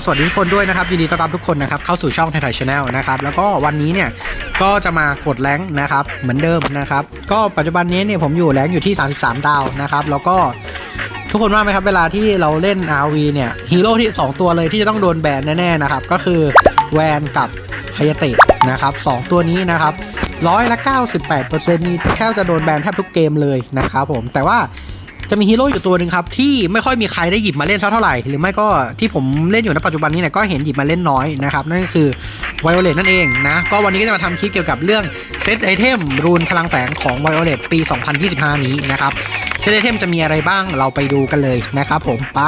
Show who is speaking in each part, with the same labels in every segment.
Speaker 1: ็สวัสดีทุกคนด้วยนะครับยินดีต้อนรับทุกคนนะครับเข้าสู่ช่องไทยไทยชาแนลนะครับแล้วก็วันนี้เนี่ยก็จะมากดแรงนะครับเหมือนเดิมนะครับก็ปัจจุบันนี้เนี่ยผมอยู่แรงอยู่ที่ 33 ดาวนะครับแล้วก็ทุกคนว่าไหมครับเวลาที่เราเล่น RV เนี่ยฮีโร่ที่ 2 ตัวเลยที่จะต้องโดนแบนแน่ๆนะครับก็คือแวนกับไฮยเตะนะครับสองตัวนี้นะครับร้อยละ 98%นี่แทบจะโดนแบนแทบทุกเกมเลยนะครับผมแต่ว่า จะมีฮีโร่อยู่ตัวหนึ่งครับที่ไม่ค่อยมีใครได้หยิบมาเล่นเท่าไหร่ หรือไม่ก็ที่ผมเล่นอยู่ในปัจจุบันนี้เนี่ยก็เห็นหยิบมาเล่นน้อยนะครับนั่นก็คือไวโอเลตนั่นเองนะก็วันนี้ก็จะมาทำคลิปเกี่ยวกับเรื่องเซตไอเทมรูนพลังแฝงของไวโอเลตปี 2025 นี้นะครับเซตไอเทมจะมีอะไรบ้างเราไปดูกันเลยนะครับผมไป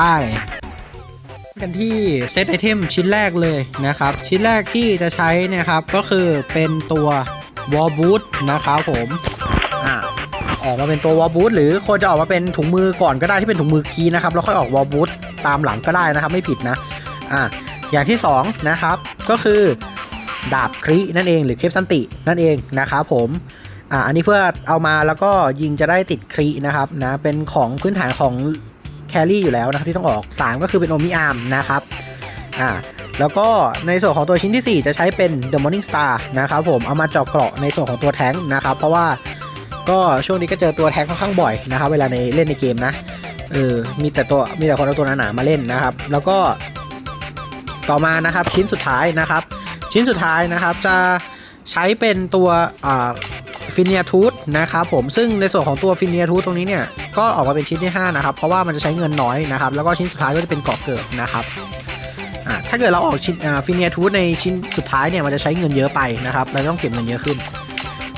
Speaker 1: กันที่เซตไอเทมชิ้นแรกเลยนะครับชิ้นแรกที่จะใช้นะครับก็คือเป็นตัววอลบูทนะครับผม ออกมาเป็นตัววอลบูทหรือควรจะออกมาเป็นถุงมือก่อนก็ได้ที่เป็นถุงมือคีนะครับแล้วค่อยออกวอลบูทตามหลังก็ได้นะครับไม่ผิดนะอ่าอย่างที่สองนะครับก็คือดาบครินั่นเองหรือเคปสันตินั่นเองนะครับผมอ่าอันนี้เพื่อเอามาแล้วก็ยิงจะได้ติดครินะครับนะเป็นของพื้นฐานของแครี่อยู่แล้วนะครับที่ต้องออกสามก็คือเป็นโอมิอาร์มนะครับอ่าแล้วก็ในส่วนของตัวชิ้นทีสี่ 4 จะใช้เป็น The Morning Star นะครับผมเอามาเจาะเกราะในส่วนของตัวแท้งนะครับ เพราะว่า ก็ช่วงนี้ก็เจอตัวแท็กค่อนข้างบ่อยนะครับ เวลาในเล่นในเกมนะเออมีแต่ตัวมีแต่คนเอาตัวหนาๆมาเล่นนะครับ แล้วก็ต่อมานะครับชิ้นสุดท้ายนะครับ ชิ้นสุดท้ายนะครับจะใช้เป็นตัวฟินเนียทูธนะครับผมซึ่งในส่วนของตัวฟินเนียทูธตรงนี้เนี่ยก็ออกมาเป็นชิ้นที่ 5 นะครับ เพราะว่ามันจะใช้เงินน้อยนะครับ แล้วก็ชิ้นสุดท้ายก็จะเป็นเกาะเกิดนะครับถ้าเกิดเราออกชิ้นฟินเนียทูธในชิ้นสุดท้ายเนี่ยมันจะใช้เงินเยอะไปนะครับเราต้องเก็บเงินเยอะขึ้น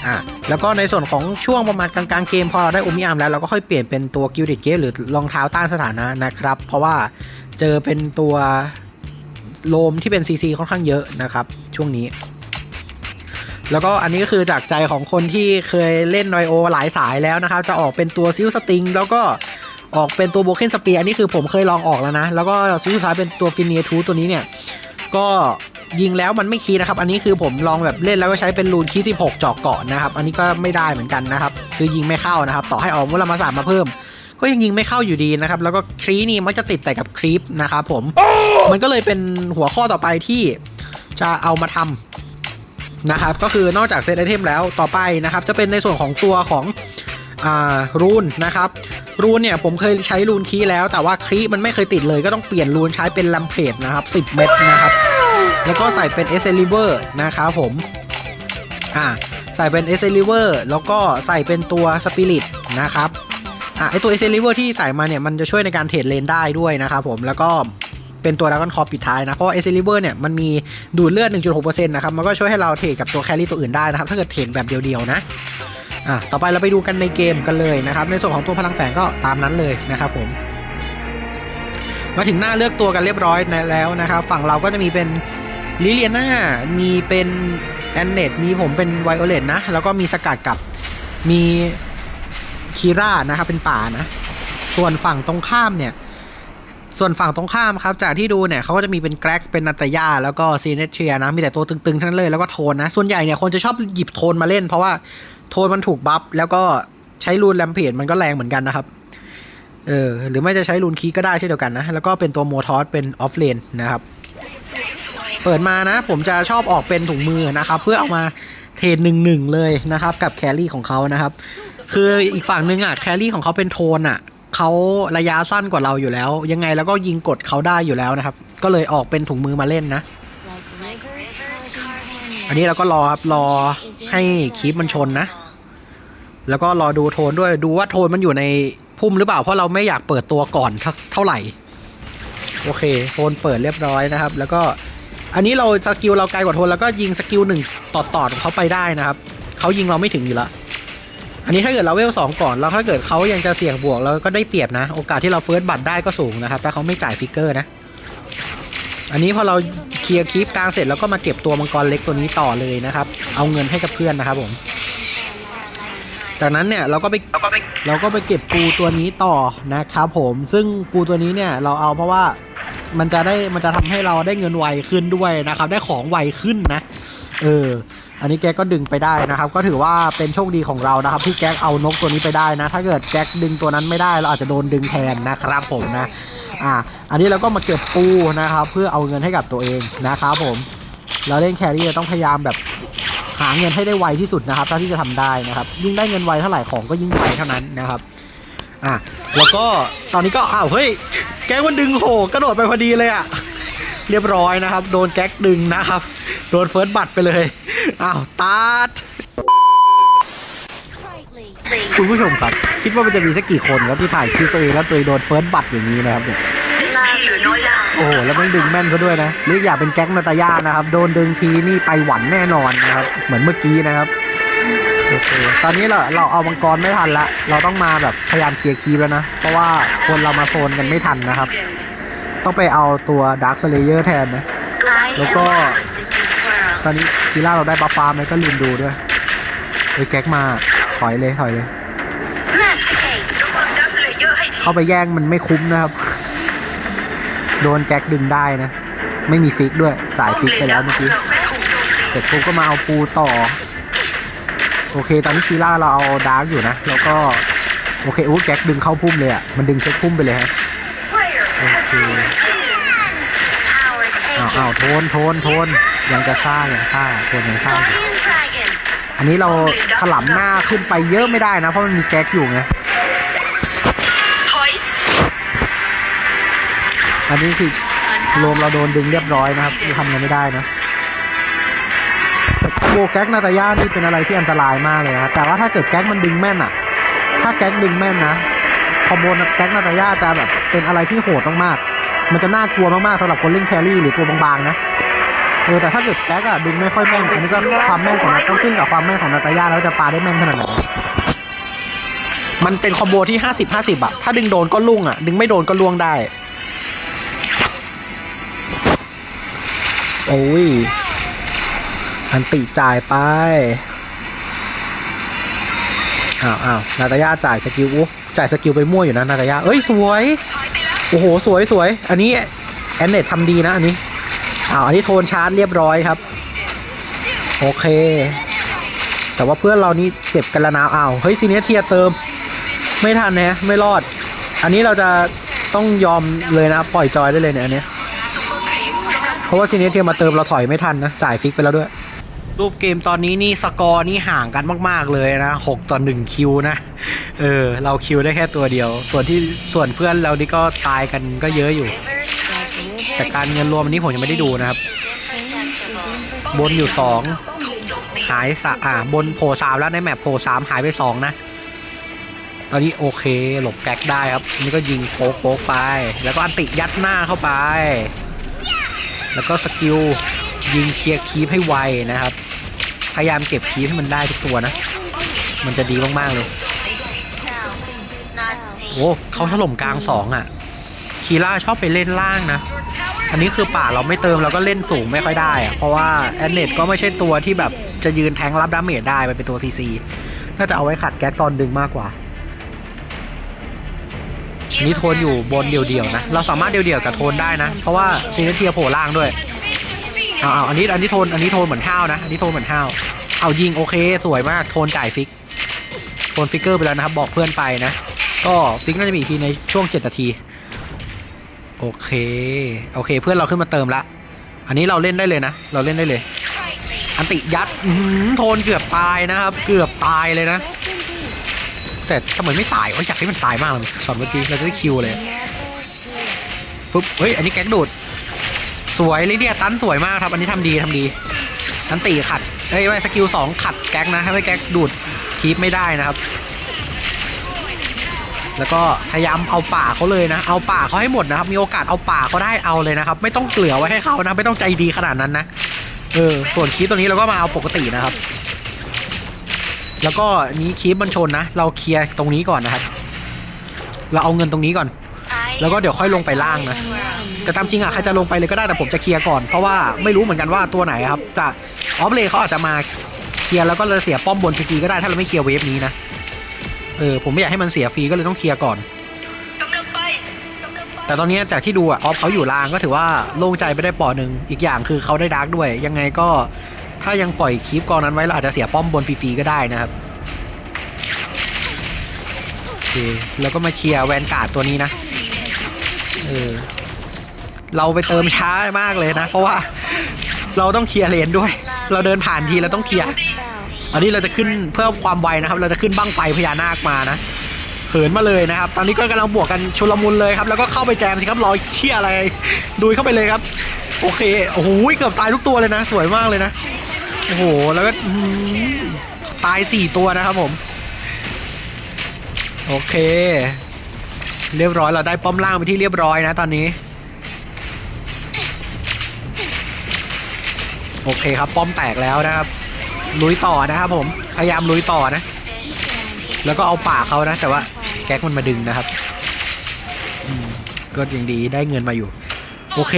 Speaker 1: อะแล้วก็ในส่วนของช่วงประมาณกลางๆเกมพอเราได้โอมิอามแล้วเราก็ค่อยเปลี่ยนเป็นตัวกิลดิเกหรือรองเท้าต้านสถานะนะครับ เพราะว่าเจอเป็นตัวโลมที่เป็นซีซีค่อนข้างเยอะนะครับ ช่วงนี้ แล้วก็อันนี้ก็คือจากใจของคนที่เคยเล่นไนโอหลายสายแล้วนะครับ จะออกเป็นตัวซิลสติงแล้วก็ออกเป็นตัวโบเคนสเปียอันนี้คือผมเคยลองออกแล้วนะ แล้วก็ซิลสุดท้ายเป็นตัวฟินเนียทูตัวนี้เนี่ย ก็ ยิงแล้วมันไม่คีนะครับ อันนี้คือผมลองแบบเล่นแล้วก็ใช้เป็นรูนคีย์16เจาะเกาะนะครับ อันนี้ก็ไม่ได้เหมือนกันนะครับ คือยิงไม่เข้านะครับ ต่อให้ออกมุลมาสามมาเพิ่ม ก็ยังยิงไม่เข้าอยู่ดีนะครับ แล้วก็ครีนี่มักจะติดแต่กับครีปนะครับผม มันก็เลยเป็นหัวข้อต่อไปที่จะเอามาทำนะครับ ก็คือนอกจากเซตไอเทมแล้วต่อไปนะครับ จะเป็นในส่วนของตัวของอ่ารูนนะครับรูนเนี่ยผมเคยใช้รูนคีแล้วแต่ว่าครีมันไม่เคยติดเลยก็ต้องเปลี่ยนรูนใช้เป็นลัมเพจนะครับ 10 เม็ดนะครับ แล้วก็ใส่เป็น s อ l i v e r นะครับผม อ่า ใส่เป็น s อ l i v e r แล้วก็ใส่เป็นตัว Spirit นะครับ อ่าไอตัว s อ l i v e r ที่ใส่มาเนี่ย มันจะช่วยในการเทรดเลนได้ด้วยนะครับผม แล้วก็เป็นตัวด r a กอนคอปิดท้ายนะ เพราะ s อ l i v e r เนี่ยมันมีดูดเลือด 1.6%นะครับ มันก็ช่วยให้เราเทรดกับตัวแครี่ตัวอื่นได้นะครับ ถ้าเกิดเทรดแบบเดียวๆนะ อ่าต่อไปเราไปดูกันในเกมกันเลยนะครับ ในส่วนของตัวพลังแฝงก็ตามนั้นเลยนะครับผม มาถึงหน้าเลือกตัวกันเรียบร้อยแล้วนะครับ ฝั่งเราก็จะมีเป็น ลิเลียนามีเป็นแอนเนตมีผมเป็นไวโอเลตนะ แล้วก็มีสกัดกับมีคีร่านะครับเป็นป่านะ ส่วนฝั่งตรงข้ามเนี่ย ส่วนฝั่งตรงข้ามครับ จากที่ดูเนี่ยเขาก็จะมีเป็นแกร็กเป็นนาตยา แล้วก็ซีเนเชียนะ มีแต่ตัวตึงๆ ทั้งนั้นเลย แล้วก็โทนนะ ส่วนใหญ่เนี่ยคนจะชอบหยิบโทนมาเล่น เพราะว่าโทนมันถูกบัฟแล้วก็ใช้รูนแลมเพจมันก็แรงเหมือนกันนะครับ เออหรือไม่จะใช้รูนคีก็ได้เช่นเดียวกันนะ แล้วก็เป็นตัวโมทอสเป็นออฟเลนนะครับ เปิดมานะ ผมจะชอบออกเป็นถุงมือนะครับ เพื่อเอามาเทรดหนึ่งหนึ่งเลยนะครับ กับแครี่ของเขานะครับ คืออีกฝั่งหนึ่งอะแครี่ของเขาเป็นโทนอะเขาระยะสั้นกว่าเราอยู่แล้ว ยังไงแล้วก็ยิงกดเขาได้อยู่แล้วนะครับ ก็เลยออกเป็นถุงมือมาเล่นนะ อันนี้เราก็รอครับรอให้คลิปมันชนนะ แล้วก็รอดูโทนด้วยดูว่าโทนมันอยู่ในพุ่มหรือเปล่าเพราะเราไม่อยากเปิดตัวก่อนเท่าไหร่ โอเค โทนเปิดเรียบร้อยนะครับ แล้วก็ อันนี้เราสกิลเราไกลกว่าทนแล้วก็ยิงสกิลหนึ่งต่อต่อของเขาไปได้นะครับเขายิงเราไม่ถึงอยู่แล้วอันนี้ถ้าเกิดเราเวลสองก่อนแล้วถ้าเกิดเขายังจะเสี่ยงบวกเราก็ได้เปรียบนะ โอกาสที่เราเฟิร์สบัตรได้ก็สูงนะครับแต่เขาไม่จ่ายฟิกเกอร์นะ อันนี้พอเราเคลียร์คลิปกลางเสร็จแล้วก็มาเก็บตัวมังกรเล็กตัวนี้ต่อเลยนะครับ เอาเงินให้กับเพื่อนนะครับผม จากนั้นเนี่ยเราก็ไปเราก็ไปเก็บปูตัวนี้ต่อนะครับผมซึ่งปูตัวนี้เนี่ยเราเอาเพราะว่า มันจะได้มันจะทำให้เราได้เงินไวขึ้นด้วยนะครับ ได้ของไวขึ้นนะ เออ อันนี้แก๊กก็ดึงไปได้นะครับ ก็ถือว่าเป็นโชคดีของเรานะครับ ที่แก๊กเอานกตัวนี้ไปได้นะ ถ้าเกิดแก๊กดึงตัวนั้นไม่ได้เราอาจจะโดนดึงแทนนะครับผมนะ อ่า อันนี้เราก็มาเก็บปูนะครับ เพื่อเอาเงินให้กับตัวเองนะครับผม เราเล่นแครี่ต้องพยายามแบบหาเงินให้ได้ไวที่สุดนะครับเท่าที่จะทำได้นะครับ ยิ่งได้เงินไวเท่าไหร่ของก็ยิ่งไวเท่านั้นนะครับ อะแล้วก็ตอนนี้ก็อ้าวเฮ้ย แก๊งมันดึงโหกระโดดไปพอดีเลยอะเรียบร้อยนะครับ โดนแก๊กดึงนะครับ โดนเฟิร์สบัตรไปเลย อ้าวตัดคุณผู้ชมครับ คิดว่ามันจะมีสักกี่คนครับที่ถ่ายคลิปตัวเองแล้วตัวเองโดนเฟิร์สบัตรอย่างนี้นะครับเนี่ยโอ้โห แล้วมันดึงแม่นซะด้วยนะหรืออยากเป็นแก๊งนาตาย่านะครับ โดนดึงทีนี่ไปหวันแน่นอนนะครับ เหมือนเมื่อกี้นะครับ เคตอนนี้เราเราเอามังกรไม่ทันละ เราต้องมาแบบพยายามเคลียร์คีย์แล้วนะ เพราะว่าคนเรามาโซนกันไม่ทันนะครับ ต้องไปเอาตัวดาร์คเลเยอร์แทนนะ แล้วก็ ตอนนี้คีล่าเราได้บัฟฟ้าไหมก็ลืมดูด้วยเฮ้ยแก๊กมาถอยเลยถอยเลยเข้าไปแย่งมันไม่คุ้มนะครับ โดนแก๊กดึงได้นะ ไม่มีฟิกด้วยจ่ายฟิกไปแล้วเมื่อกี้เสร็จปุ๊บก็มาเอาปูต่อ โอเค ตอนนี้คีล่าเราเอาดาร์กอยู่นะ แล้วก็ โอเคอู้แก๊กดึงเข้าพุ่มเลยอะ มันดึงเช็คพุ่มไปเลยฮะโอเคอ้าวอ้าวโทนโทนโทนยังจะฆ่ายังฆ่าโทนยังฆ่าอยู่อันนี้เราถลำหน้าขึ้นไปเยอะไม่ได้นะ เพราะมันมีแก๊กอยู่ไงอันนี้คือโลมเราโดนดึงเรียบร้อยนะครับทำอะไรไม่ได้นะแต่คอม โบแก๊กนาตาย่านี่เป็นอะไรที่อันตรายมากเลยนะแต่ว่าถ้าเกิดแก๊กมันดึงแม่นอะถ้าแก๊กดึงแม่นนะคอมโบแก๊กนาตาย่าจะแบบเป็นอะไรที่โหดมากๆมันจะน่ากลัวมากๆสำหรับคนเล่นแครี่หรือตัวบางๆนะเออแต่ถ้าเกิดแก๊กอะดึงไม่ค่อยแม่นอันนี้ก็ความแม่นของมันต้องขึ้นกับความแม่นของนาตาย่าแล้วจะปาได้แม่นขนาดไหนมันเป็นคอมโบที่ห้าสิบห้าสิบอะถ้าดึงโดนก็ลุ่งอะดึงไม่โดนก็ล่วงได้ โอ้ย อันติจ่ายไปอ้าวอ้าวนาตาย่าจ่ายสกิลจ่ายสกิลไปมั่วอยู่นะนาตาย่าเอ้ยสวยโอ้โหสวยสวยอันนี้แอนเนตทำดีนะอันนี้อ้าวอันนี้โทนชาร์จเรียบร้อยครับ โอเค แต่ว่าเพื่อนเรานี่เจ็บกันล้วนะอ้าวเฮ้ยซีเนสเทียเติม ไม่ทันนะไม่รอด อันนี้เราจะต้องยอมเลยนะปล่อยจอยได้เลยเนี่ยอันนี้เพราะว่าซีเนสเทียมาเติมเราถอยไม่ทันนะจ่ายฟิกไปแล้วด้วย รูปเกมตอนนี้นี่สกอร์นี่ห่างกันมาก ๆ เลยนะหกต่อหนึ่งคิวนะ เออ เราคิวได้แค่ตัวเดียว ส่วนที่ส่วนเพื่อนเรานี่ก็ตายกันก็เยอะอยู่ แต่การเงินรวมวันนี้ผมยังไม่ได้ดูนะครับ บนอยู่สองหายสะอ่าบนโผล่สามแล้วในแมปโผล่สามหายไปสองนะ ตอนนี้โอเค หลบแก๊กได้ครับนนี่ก็ยิงโป๊กโป๊กไป แล้วก็อันติยัดหน้าเข้าไป แล้วก็สกิล ยิงเคลียร์คีปให้ไวนะครับ พยายามเก็บคีปให้มันได้ทุกตัวนะ มันจะดีมากๆเลย โอ้เขาถล่มกลางสองอะ คีล่าชอบไปเล่นล่างนะ อันนี้คือป่าเราไม่เติมเราก็เล่นสูงไม่ค่อยได้อะเพราะว่าแอนเนตก็ไม่ใช่ตัวที่แบบจะยืนแทงรับดาเมจได้มันเป็นตัวซีซีน่าจะเอาไว้ขัดแก๊กตอนดึงมากกว่านนี้โทนอยู่บนเดี่ยวๆนะ เราสามารถเดี่ยวๆกับโทนได้นะ เพราะว่าซีเนเทียโผล่ล่างด้วย เอาเอาอันนี้อันนี้โทนอันนี้โทนเหมือนห้าวนะ อันนี้โทนเหมือนห้าว เอายิงโอเคสวยมากโทนจ่ายฟิก โทนฟิกเกอร์ไปแล้วนะครับ บอกเพื่อนไปนะ ก็ฟิกน่าจะมีอีกทีในช่วง7นาที โอเค โอเค เพื่อนเราขึ้นมาเติมละ อันนี้เราเล่นได้เลยนะ เราเล่นได้เลย อันติยัดโทนเกือบตายนะครับ เกือบตายเลยนะ แต่ทำไมไม่ตายโอ้ยอยากให้มันตายมากเลยช็อตเมื่อกี้เราจะได้คิวเลยปุ๊บเฮ้ย อันนี้แก๊กดูด สวยลิเดียตันสวยมากครับอันนี้ทำดีทำดีตันตีขัดเอ้ยไม่สกิลสองขัดแก๊กนะให้ไม่แก๊กดูดคีปไม่ได้นะครับ แล้วก็พยายามเอาป่าเขาเลยนะ เอาป่าเขาให้หมดนะครับ มีโอกาสเอาป่าเขาได้เอาเลยนะครับ ไม่ต้องเกลือไว้ให้เขานะ ไม่ต้องใจดีขนาดนั้นนะเออส่วนคีปตัวนี้เราก็มาเอาปกตินะครับ แล้วก็นี้คีปมันชนนะ เราเคลียร์ตรงนี้ก่อนนะครับ เราเอาเงินตรงนี้ก่อน
Speaker 2: แล้วก็เดี๋ยวค่อยลงไปล่างนะ
Speaker 1: แต่ตามจริงอะใครจะลงไปเลยก็ได้แต่ผมจะเคลียร์ก่อนเพราะว่าไม่รู้เหมือนกันว่าตัวไหนครับจะออฟเลย์เขาอาจจะมาเคลียร์แล้วก็เลยเสียป้อมบนฟรีๆก็ได้ถ้าเราไม่เคลียร์เวฟนี้นะเออผมไม่อยากให้มันเสียฟรีก็เลยต้องเคลียร์ก่อนแต่ตอนนี้จากที่ดูอะออฟเขาอยู่ล่างก็ถือว่าโล่งใจไปได้ปอหนึ่งอีกอย่างคือเขาได้ดาร์กด้วย ยังไงก็ถ้ายังปล่อยคีปกองนั้นไว้เราอาจจะเสียป้อมบนฟรีๆก็ได้นะครับโอเคแล้วก็มาเคลียร์แวนการ์ดตัวนี้นะเออเราไปเติมช้ามากเลยนะ เพราะว่าเราต้องเคลียร์เลนด้วย เราเดินผ่านทีเราต้องเคลียร์อันนี้เราจะขึ้นเพื่อความไวนะครับ เราจะขึ้นบั้งไฟพญานาคมานะเหินมาเลยนะครับ ตอนนี้ก็กำลังบวกกันชุลมุนเลยครับ แล้วก็เข้าไปแจมสิครับรอยเชี่ยอะไรดูเข้าไปเลยครับ โอเคโอ้โหเกือบตายทุกตัวเลยนะ สวยมากเลยนะโอ้โหแล้วก็ตายสี่ตัวนะครับผม โอเค เรียบร้อยเราได้ป้อมล่างไปที่เรียบร้อยนะตอนนี้ โอเคครับป้อมแตกแล้วนะครับลุยต่อนะครับผมพยายามลุยต่อนะ แล้วก็เอาป่าเขานะ แต่ว่าแก๊กมันมาดึงนะครับก็ยังดีได้เงินมาอยู่ โอเค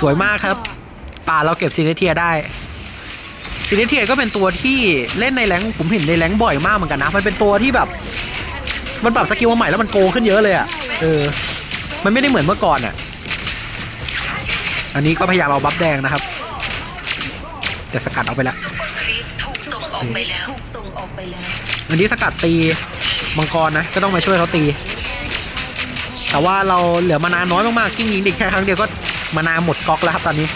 Speaker 1: สวยมากครับ ป่าเราเก็บซีเนเทียได้ซีเนเทียก็เป็นตัวที่เล่นในแรงผมเห็นในแรงบ่อยมากเหมือนกันนะ มันเป็นตัวที่แบบ มันปรับสกิลมาใหม่แล้วมันโกงขึ้นเยอะเลยอะ่ะ เออ มันไม่ได้เหมือนเมื่อก่อนอะ่ะ อันนี้ก็พยายามเอาบัฟแดงนะครับ แต่สกัดเอาไปแล้ว
Speaker 3: ถูกส่งออกไปแล้วถูกส่งออกไปแล้ว
Speaker 1: อันนี้สกัดตีมังกรนะ ก็ต้องมาช่วยเขาตี แต่ว่าเราเหลือมานานน้อยมากๆกิ้งยิงดิแค่ครั้งเดียวก็มานาหมดก๊อกแล้วครับตอนนี้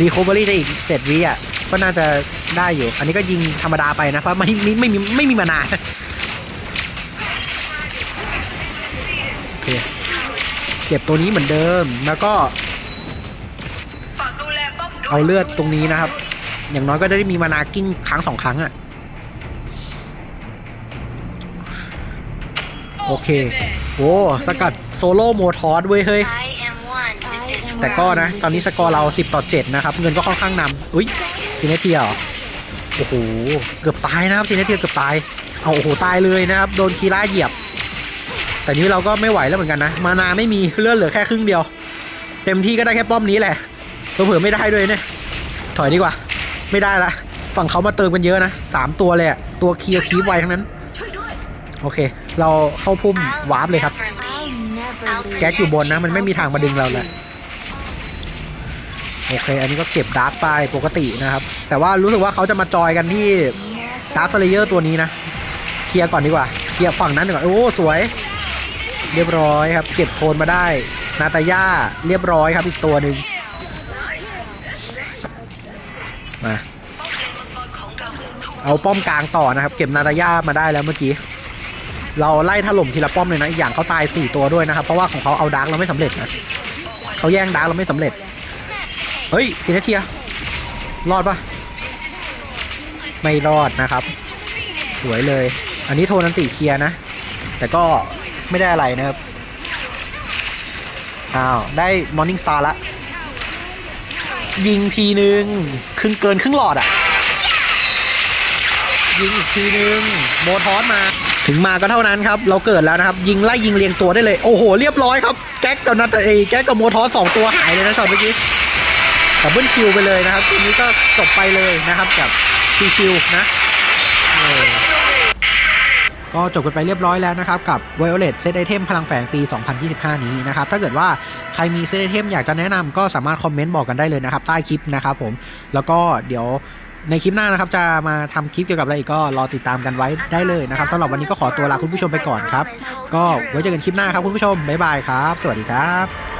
Speaker 1: รีโคเวอรี่ได้อีกเจ็ดวิอะก็น่าจะได้อยู่ อันนี้ก็ยิงธรรมดาไปนะเพราะไม่ไม่ไม่มีไม่มีมานา เก็บตัวนี้เหมือนเดิม แล้วก็เอาเลือดตรงนี้นะครับ อย่างน้อยก็ได้มีมานากิ้งครั้งสองครั้งอะโอเค โอ้สกัดโซโล่โมทอสเว้ยเฮ้ย แต่ก็นะ ตอนนี้สกอร์เรา 10 ต่อ 7 นะครับ เงินก็ค่อนข้างนำอุ้ยซีเนเทียเหรอโอ้โห เกือบตายนะครับซีเนเทียเกือบตาย เอาโอ้โห ตายเลยนะครับ โดนคีร่าเหยียบ แต่นี้เราก็ไม่ไหวแล้วเหมือนกันนะ มานาไม่มีเลือดเหลือแค่ครึ่งเดียว เต็มที่ก็ได้แค่ป้อมนี้แหละเผื่อไม่ได้ด้วยเนี่ยถอยดีกว่า ไม่ได้ละฝั่งเขามาเติมกันเยอะนะสามตัวเลยอะตัวเคลียร์คีบไวทั้งนั้น โอเค เราเข้าพุ่มวาร์ปเลยครับ แก๊กอยู่บนนะ มันไม่มีทางมาดึงเราเลยโอเค อันนี้ก็เก็บดาร์กไปปกตินะครับ แต่ว่ารู้สึกว่าเขาจะมาจอยกันที่ดาร์ s สเลเยอร์ตัวนี้นะ เคลียร์ก่อนดีกว่า เคลียร์ฝั่งนั้นก่อนโอ้ สวย เรียบร้อยครับ เก็บโทนมาได้ นาตาย่าเรียบร้อยครับอีกตัวหนึ่งมาเอาป้อมกลางต่อนะครับ เก็บนาตาย่ามาได้แล้วเมื่อกี้ เราไล่ถล่มทีละป้อมเลยนะอีกอย่างเขาตาย 4 ตัวด้วยนะครับ เพราะว่าของเขาเอาดาร์กเราไม่สำเร็จนะเขาแย่งดาร์กเราไม่สำเร็จ เฮ้ยซีเนเทียรอดปะไม่รอดนะครับ สวยเลย อันนี้โทนันติเคลียนะ แต่ก็ ไม่ได้อะไรนะครับ อ้าว ได้มอร์นิ่งสตาร์ละ ยิงทีนึง ครึ่งเกินครึ่งหลอดอะยิงอีกทีนึงโมทอสมา ถึงมาก็เท่านั้นครับ เราเกิดแล้วนะครับ ยิงไล่ยิงเรียงตัวได้เลย โอ้โห เรียบร้อยครับ แก๊กกับนาตเอแก๊กกับโมทอสสองตัวหายเลยนะช็อตเมื่อกี้ดับเบิลคิวไปเลยนะครับทีนี้ก็จบไปเลยนะครับกับชิวๆนะ ก็จบกันไปเรียบร้อยแล้วนะครับ กับ Violet Set Item พลังแฝงปี 2025 นี้นะครับ ถ้าเกิดว่าใครมี Set Item อยากจะแนะนำก็สามารถคอมเมนต์บอกกันได้เลยนะครับ ใต้คลิปนะครับผมแล้วก็เดี๋ยวในคลิปหน้านะครับ จะมาทำคลิปเกี่ยวกับอะไรอีกก็รอติดตามกันไว้ได้เลยนะครับสำหรับวันนี้ก็ขอตัวลาคุณผู้ชมไปก่อนครับ ก็ไว้เจอกันคลิปหน้าครับคุณผู้ชมบ๊ายบายครับ สวัสดีครับ